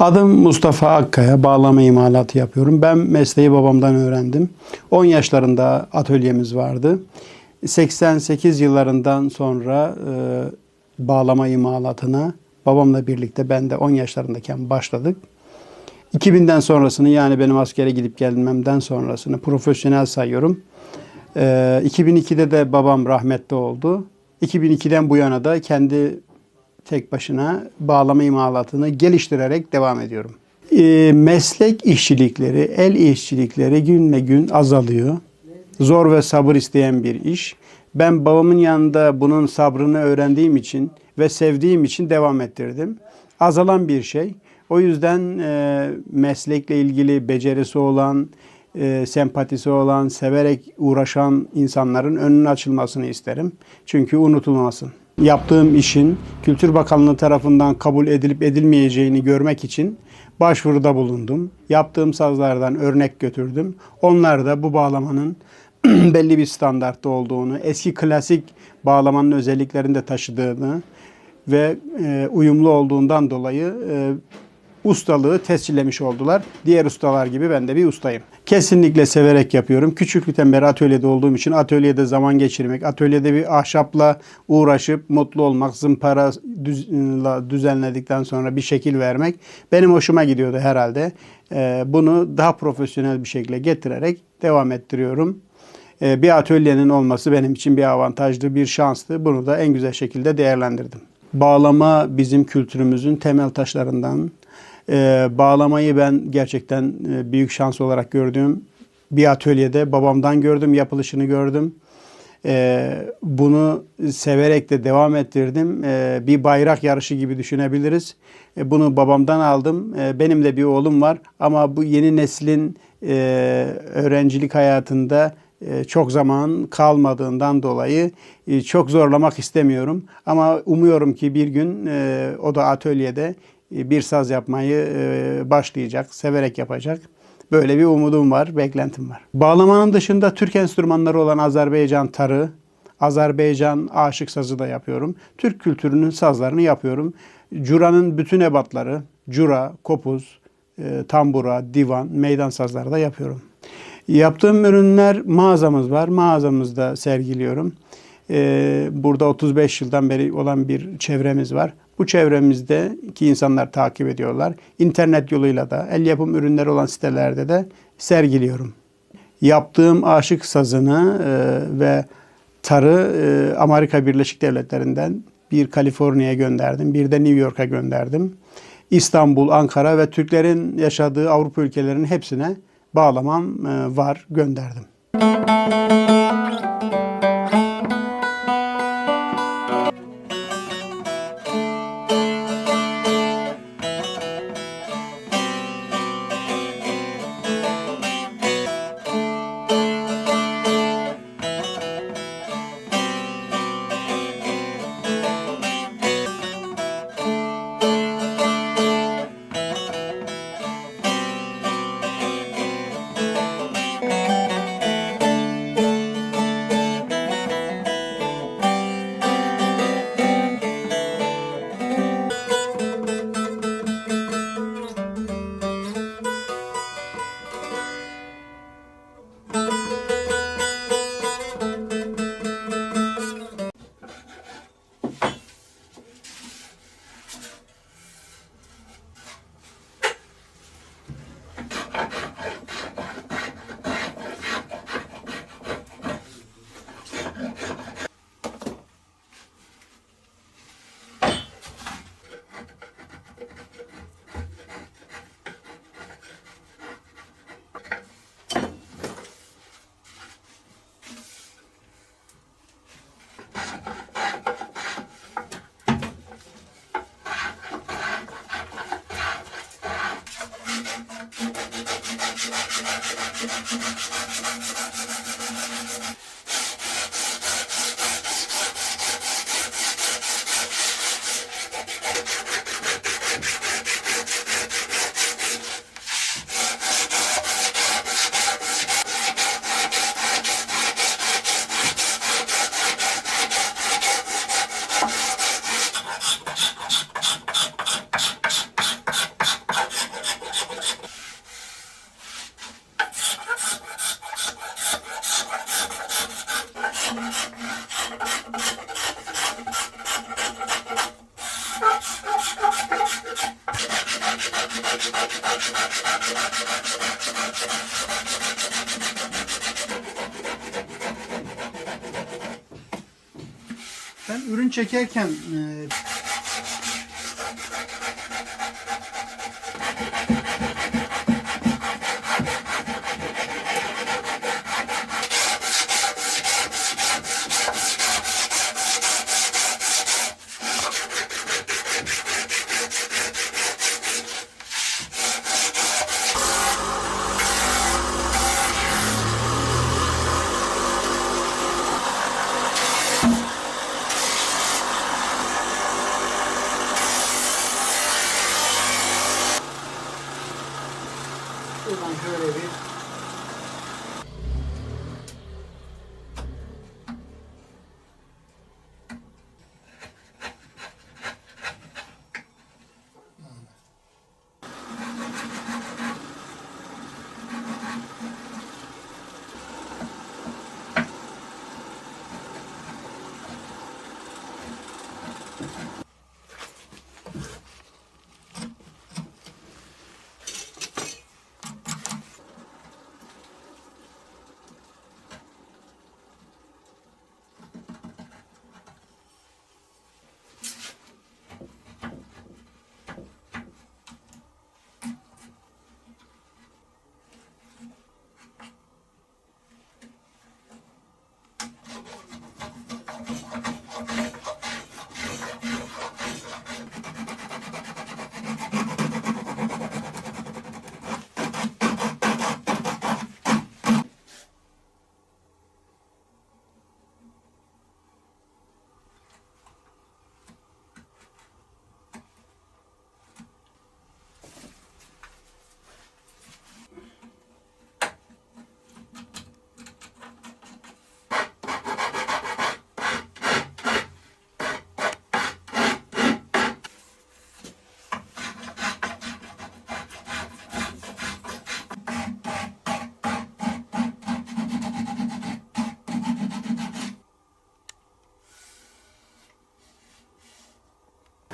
Adım Mustafa Akkaya, bağlama imalatı yapıyorum. Ben mesleği babamdan öğrendim. 10 yaşlarında atölyemiz vardı. 88 yıllarından sonra e, bağlama imalatına babamla birlikte ben de 10 yaşlarındayken başladık. 2000'den sonrasını yani benim askere gidip gelmemden sonrasını profesyonel sayıyorum. E, 2002'de de babam rahmetli oldu. 2002'den bu yana da kendi tek başına bağlama imalatını geliştirerek devam ediyorum. E, meslek işçilikleri, el işçilikleri günle gün azalıyor. Zor ve sabır isteyen bir iş. Ben babamın yanında bunun sabrını öğrendiğim için ve sevdiğim için devam ettirdim. Azalan bir şey. O yüzden e, meslekle ilgili becerisi olan, e, sempatisi olan, severek uğraşan insanların önünün açılmasını isterim. Çünkü unutulmasın. Yaptığım işin Kültür Bakanlığı tarafından kabul edilip edilmeyeceğini görmek için başvuruda bulundum. Yaptığım sazlardan örnek götürdüm. Onlar da bu bağlamanın belli bir standartta olduğunu, eski klasik bağlamanın özelliklerini de taşıdığını ve e, uyumlu olduğundan dolayı e, ustalığı tescillemiş oldular. Diğer ustalar gibi ben de bir ustayım. Kesinlikle severek yapıyorum. Küçüklükten beri atölyede olduğum için atölyede zaman geçirmek, atölyede bir ahşapla uğraşıp mutlu olmak, zımpara düzenledikten sonra bir şekil vermek benim hoşuma gidiyordu herhalde. Ee, bunu daha profesyonel bir şekilde getirerek devam ettiriyorum. Ee, bir atölyenin olması benim için bir avantajlı, bir şanstı. Bunu da en güzel şekilde değerlendirdim. Bağlama bizim kültürümüzün temel taşlarından e, bağlamayı ben gerçekten e, büyük şans olarak gördüğüm bir atölyede babamdan gördüm, yapılışını gördüm. E, bunu severek de devam ettirdim. E, bir bayrak yarışı gibi düşünebiliriz. E, bunu babamdan aldım. E, benim de bir oğlum var ama bu yeni neslin e, öğrencilik hayatında e, çok zaman kalmadığından dolayı e, çok zorlamak istemiyorum. Ama umuyorum ki bir gün e, o da atölyede bir saz yapmayı başlayacak, severek yapacak. Böyle bir umudum var, beklentim var. Bağlamanın dışında Türk enstrümanları olan Azerbaycan tarı, Azerbaycan aşık sazı da yapıyorum. Türk kültürünün sazlarını yapıyorum. Cura'nın bütün ebatları, cura, kopuz, tambura, divan, meydan sazları da yapıyorum. Yaptığım ürünler mağazamız var. Mağazamızda sergiliyorum. Burada 35 yıldan beri olan bir çevremiz var. Bu çevremizde ki insanlar takip ediyorlar. İnternet yoluyla da el yapım ürünleri olan sitelerde de sergiliyorum. Yaptığım aşık sazını e, ve tarı e, Amerika Birleşik Devletleri'nden bir Kaliforniya'ya gönderdim. Bir de New York'a gönderdim. İstanbul, Ankara ve Türklerin yaşadığı Avrupa ülkelerinin hepsine bağlamam e, var, gönderdim. Ben ürün çekerken Buradan şöyle bir